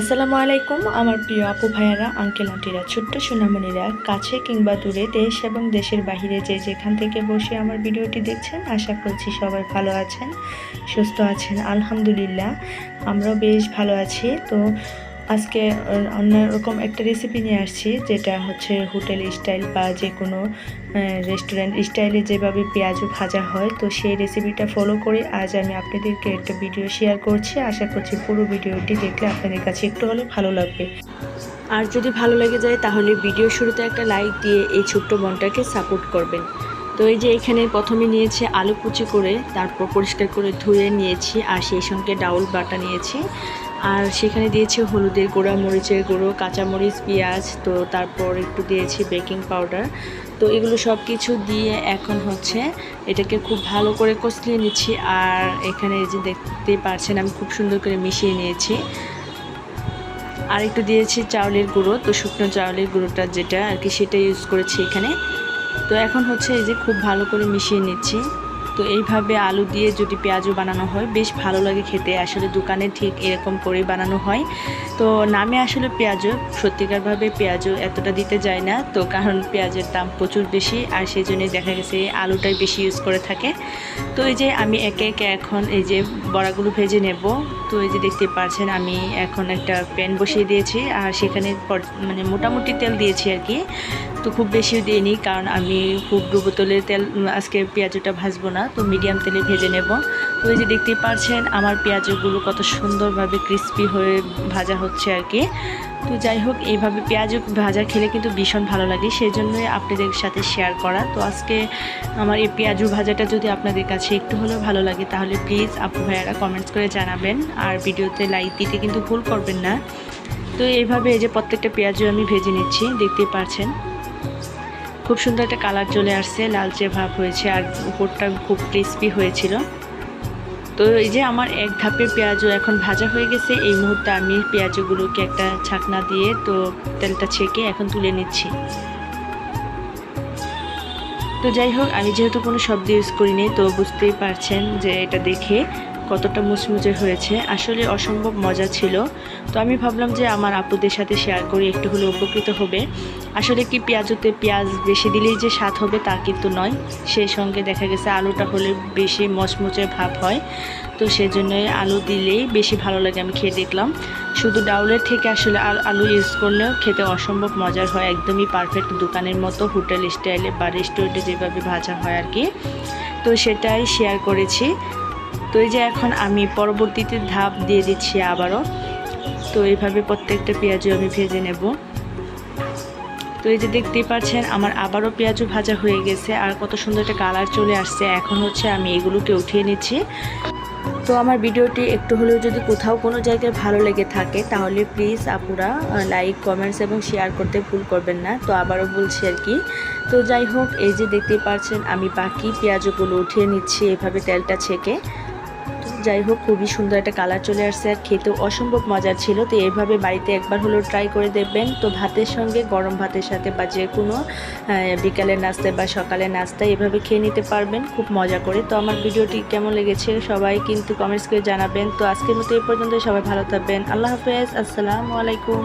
আসসালামু আলাইকুম, আমার প্রিয় আপু ভাইয়ারা, আঙ্কেল, আন্টিরা, ছোট্ট সোনামণিরা, কাছে কিংবা দূরে দেশ এবং দেশের বাহিরে যে যেখান থেকে বসে আমার ভিডিওটি দেখছেন, আশা করছি সবাই ভালো আছেন, সুস্থ আছেন, আলহামদুলিল্লাহ, আমরাও বেশ ভালো আছি। তো আজকে অন্যরকম একটা রেসিপি নিয়ে আসছি, যেটা হচ্ছে হোটেল স্টাইল বা যে কোনো রেস্টুরেন্ট স্টাইলে যেভাবে পেঁয়াজু ভাজা হয়, তো সেই রেসিপিটা ফলো করে আজ আমি আপনাদেরকে একটা ভিডিও শেয়ার করছি। আশা করছি পুরো ভিডিওটি দেখলে আপনাদের কাছে একটু হলে ভালো লাগবে। আর যদি ভালো লেগে যায়, তাহলে ভিডিও শুরুতে একটা লাইক দিয়ে এই ছোট্ট বনটাকে সাপোর্ট করবেন। তো এই যে এখানে প্রথমে নিয়েছি আলু কুচি করে, তারপর পরিষ্কার করে ধুয়ে নিয়েছি, আর সেই সঙ্গে ডাউল বাটা নিয়েছি। আর সেখানে দিয়েছি হলুদের গুঁড়া, মরিচের গুঁড়ো, কাঁচামরিচ, পেঁয়াজ, তো তারপর একটু দিয়েছি বেকিং পাউডার। তো এগুলো সব কিছু দিয়ে এখন হচ্ছে এটাকে খুব ভালো করে কষলিয়ে নিচ্ছি। আর এখানে যে দেখতে পাচ্ছেন, আমি খুব সুন্দর করে মিশিয়ে নিয়েছি। আর একটু দিয়েছি চাউলের গুঁড়ো, তো শুকনো চাউলের গুঁড়োটা যেটা আর কি সেটা ইউজ করেছি এখানে। তো এখন হচ্ছে এই যে খুব ভালো করে মিশিয়ে নিচ্ছি। তো এইভাবে আলু দিয়ে যদি পেঁয়াজও বানানো হয়, বেশ ভালো লাগে খেতে। আসলে দোকানে ঠিক এরকম করেই বানানো হয়। তো নামে আসলে পেঁয়াজও, সত্যিকারভাবে পেঁয়াজও এতটা দিতে যায় না। তো কারণ পেঁয়াজের দাম প্রচুর বেশি, আর সেই জন্যই দেখা গেছে আলুটাই বেশি ইউজ করে থাকে। তো এই যে আমি একে একে এখন এই যে বড়াগুলো ভেজে নেব। তো এই যে দেখতে পাচ্ছেন, আমি এখন একটা প্যান বসিয়ে দিয়েছি আর সেখানে মানে মোটামুটি তেল দিয়েছি আর কি। তো খুব বেশিও দিইনি কারণ আমি খুব ডুবো তেলের তেল আজকে পেঁয়াজটা ভাজবো না, তো মিডিয়াম তেলে ভেজে নেব। তো এই যে দেখতে পাচ্ছেন, আমার পেঁয়াজগুলো কত সুন্দরভাবে ক্রিস্পি হয়ে ভাজা হচ্ছে আর কি। তো যাই হোক, এইভাবে পেঁয়াজ ভাজা খেলে কিন্তু ভীষণ ভালো লাগে সেই জন্যই আপনাদের সাথে শেয়ার করা। তো আজকে আমার এই পেঁয়াজু ভাজাটা যদি আপনাদের কাছে একটু হলেও ভালো লাগে, তাহলে প্লিজ আপু ভাইয়ারা কমেন্টস করে জানাবেন। আর ভিডিওতে লাইক দিতে কিন্তু ভুল করবেন না। তো এইভাবে এই যে প্রত্যেকটা পেঁয়াজও আমি ভেজে নিচ্ছি, দেখতেই পাচ্ছেন খুব সুন্দর একটা কালার চলে আসছে, লালচে ভাব হয়েছে আর উপরটা খুব ক্রিস্পি হয়েছিল। তো এই যে আমার এক ধাপের পেঁয়াজও এখন ভাজা হয়ে গেছে, এই মুহূর্তে আমি পেঁয়াজগুলোকে একটা ছাকনা দিয়ে তো তেলটা ছেঁকে এখন তুলে নিচ্ছি। তো যাই হোক, আমি যেহেতু কোনো শব্দ ইউজ করিনি, তো বুঝতেই পারছেন যে এটা দেখে কতটা মুচমুচে হয়েছে, আসলে অসম্ভব মজা ছিল। তো আমি ভাবলাম যে আমার আপুদের সাথে শেয়ার করি, একটু হলে উপকৃত হবে। আসলে কি পেঁয়াজতে পেঁয়াজ বেশি দিলেই যে স্বাদ হবে তা কিন্তু নয়। সেই সঙ্গে দেখা গেছে আলুটা হলে বেশি মচমচে ভাব হয়। তো সেজন্যই আলু দিলেই বেশি ভালো লাগে আমি খেয়ে দেখলাম। শুধু ডাউলের থেকে আসলে আলু ইউজ করলেও খেতে অসম্ভব মজার হয়, একদমই পারফেক্ট দোকানের মতো হোটেল স্টাইলে বা রেস্টুরেন্টে যেভাবে ভাজা হয় আর কি। তো সেটাই শেয়ার করেছি। তো এই যে এখন আমি পরবর্তীতে ধাপ দিয়ে দিচ্ছি আবারও। তো এইভাবে প্রত্যেকটা পেঁয়াজও আমি ভেজে নেব। তো এই যে দেখতেই পাচ্ছেন, আমার আবারও পেঁয়াজও ভাজা হয়ে গেছে আর কত সুন্দর একটা কালার চলে আসছে। এখন হচ্ছে আমি এগুলোকে উঠিয়ে নিচ্ছি। তো আমার ভিডিওটি একটু হলেও যদি কোথাও কোনো জায়গায় ভালো লেগে থাকে, তাহলে প্লিজ আপুরা লাইক কমেন্টস এবং শেয়ার করতে ভুল করবেন না। তো আবারও বলছি আর কি। তো যাই হোক, এই যে দেখতেই পাচ্ছেন, আমি বাকি পেঁয়াজগুলো উঠিয়ে নিচ্ছি এভাবে তেলটা ছেঁকে। যাই হোক, খুবই সুন্দর একটা কালার চলে আসছে আর খেতেও অসম্ভব মজার ছিল। তো এইভাবে বাড়িতে একবার হলেও ট্রাই করে দেখবেন। তো ভাতের সঙ্গে গরম ভাতের সাথে বা যে কোনো বিকালের নাস্তায় বা সকালের নাস্তায় এভাবে খেয়ে নিতে পারবেন। খুব মজা করে। তো আমার ভিডিওটি কেমন লেগেছে সবাই কিন্তু কমেন্টস করে জানাবেন। তো আজকের মতো এই পর্যন্ত সবাই ভালো থাকবেন। আল্লাহ হাফেজ। আসসালামু আলাইকুম।